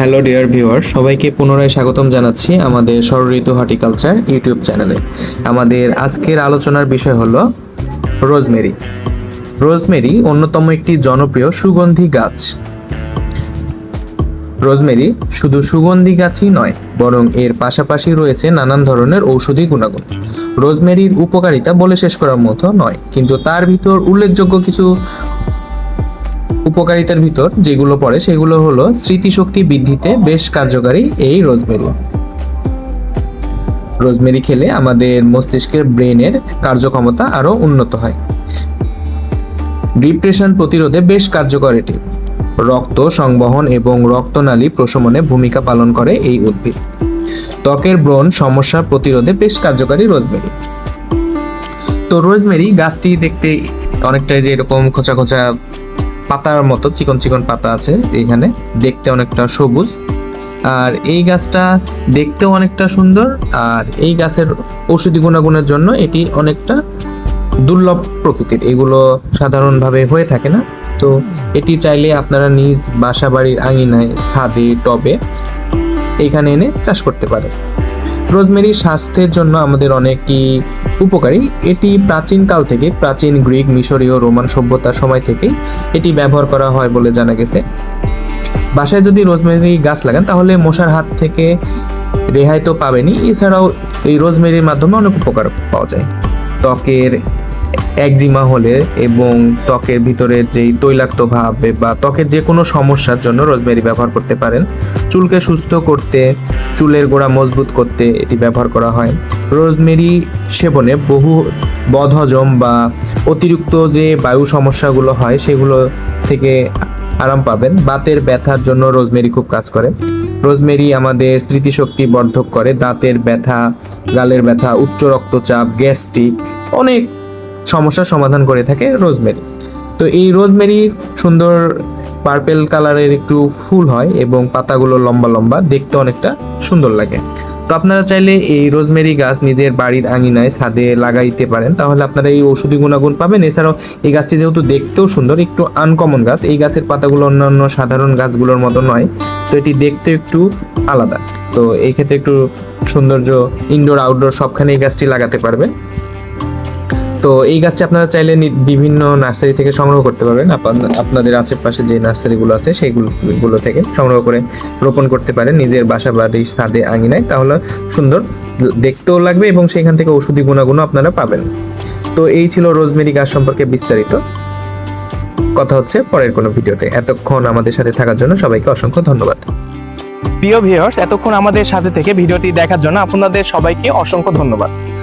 Hello dear viewer সবাইকে পুনরায় স্বাগতম জানাচ্ছি আমাদের ষড়ঋতু হর্টিকালচার ইউটিউব চ্যানেলে আমাদের আজকের আলোচনার বিষয় হলো রোজমেরি। রোজমেরি অন্যতম একটি জনপ্রিয় সুগন্ধি গাছ। রোজমেরি শুধু সুগন্ধি গাছই নয়, বরং এর পাশাপাশি রয়েছে নানান ধরনের ঔষধি গুণাগুণ। রোজমেরির উপকারিতা বলে শেষ করার মতো নয়, কিন্তু তার ভিতর উল্লেখযোগ্য কিছু উপকারিতার ভিতর যেগুলো পড়ে সেগুলো হলো স্মৃতিশক্তি বৃদ্ধিতে বেশ কার্যকারী এই রোজমেরি। রোজমেরি খেলে আমাদের মস্তিষ্কের ব্রেনের কার্যক্ষমতা আরও উন্নত হয়। ডিপ্রেশন প্রতিরোধে বেশ কার্যকর এটি। রক্ত সংবহন এবং রক্তনালী প্রশমনে ভূমিকা পালন করে এই উদ্ভিদ। ত্বকের ব্রণ সমস্যা প্রতিরোধে বেশ কার্যকারী রোজমেরি। তো রোজমেরি গাছটি দেখতে অনেকটাই যে এরকম খোঁচা খোঁচা পাতার মতো, চিকন চিকন পাতা আছে এখানে দেখতে অনেকটা সবুজ। আর এই গাছটা দেখতেও অনেকটা সুন্দর, আর এই গাছের ঔষধি গুণাগুণের জন্য এটি অনেকটা দুর্লভ প্রকৃতির। এগুলো সাধারণভাবে হয়ে থাকে না। তো এটি চাইলে আপনারা নিজ বাসা বাড়ির আঙিনায় ছাদে, টবে এইখানে এনে চাষ করতে পারেন। রোজমেরি স্বাস্থ্যের জন্য আমাদের অনেকই উপকারী। এটি প্রাচীনকাল থেকে, প্রাচীন গ্রিক, মিশরীয়, রোমান সভ্যতার সময় থেকেই এটি ব্যবহার করা হয় বলে জানা গেছে। বাসায় যদি রোজমেরি গাছ লাগান, তাহলে মশার হাত থেকে রেহাই তো পাবেনি এছাড়াও এই রোজমেরির মাধ্যমে অনেক উপকার পাওয়া যায়। ত্বকের একজিমা হলে এবং ত্বকের ভিতরের যেই তৈলাক্ত ভাব বা ত্বকের যে কোনো সমস্যার জন্য রোজমেরি ব্যবহার করতে পারেন। চুলকে সুস্থ করতে, চুলের গোড়া মজবুত করতে এটি ব্যবহার করা হয়। রোজমেরি সেবনে বহু বদহজম বা অতিরিক্ত যে বায়ু সমস্যাগুলো হয় সেগুলো থেকে আরাম পাবেন। বাতের ব্যথার জন্য রোজমেরি খুব কাজ করে। রোজমেরি আমাদের স্মৃতিশক্তি বর্ধক করে। দাঁতের ব্যথা, গালের ব্যথা, উচ্চ রক্তচাপ, গ্যাস্ট্রিক অনেক সমস্যার সমাধান করে থাকে রোজমেরি। তো এই রোজমেরির সুন্দর পার্পেল কালারের একটু ফুল হয় এবং পাতাগুলো লম্বা লম্বা, দেখতে অনেকটা সুন্দর লাগে। তো আপনারা চাইলে এই রোজমেরি গাছ নিজের বাড়ির আঙিনায় ছাদে লাগাইতে পারেন। তাহলে আপনারা এই ঔষধি গুণাগুণ পাবেন। এছাড়াও এই গাছটি যেহেতু দেখতেও সুন্দর, একটু আনকমন গাছ, এই গাছের পাতাগুলো অন্যান্য সাধারণ গাছগুলোর মতো নয়। তো এটি দেখতে একটু আলাদা। তো এই ক্ষেত্রে একটু সৌন্দর্য ইনডোর আউটডোর সবখানে এই গাছটি লাগাতে পারবেন। তো এই গাছটি আপনারা চাইলে বিভিন্ন নার্সারি থেকে সংগ্রহ করতে পারবেন। আপনাদের আশেপাশে যে নার্সারিগুলো আছে, সেইগুলো থেকে সংগ্রহ করে রোপণ করতে পারেন। নিজের বাসা বাড়ির ছাদে আঙিনায়, তাহলে সুন্দর দেখতেও লাগবে এবং সেখান থেকে ওষুধি গুণাগুণও আপনারা পাবেন। তো এই ছিল রোজমেরি গাছ সম্পর্কে বিস্তারিত। কথা হচ্ছে পরের কোনো ভিডিওতে। এতক্ষণ আমাদের সাথে থাকার জন্য সবাইকে অসংখ্য ধন্যবাদ। প্রিয় ভিউয়ার্স এতক্ষণ আমাদের সাথে থেকে ভিডিওটি দেখার জন্য আপনাদের সবাইকে অসংখ্য ধন্যবাদ।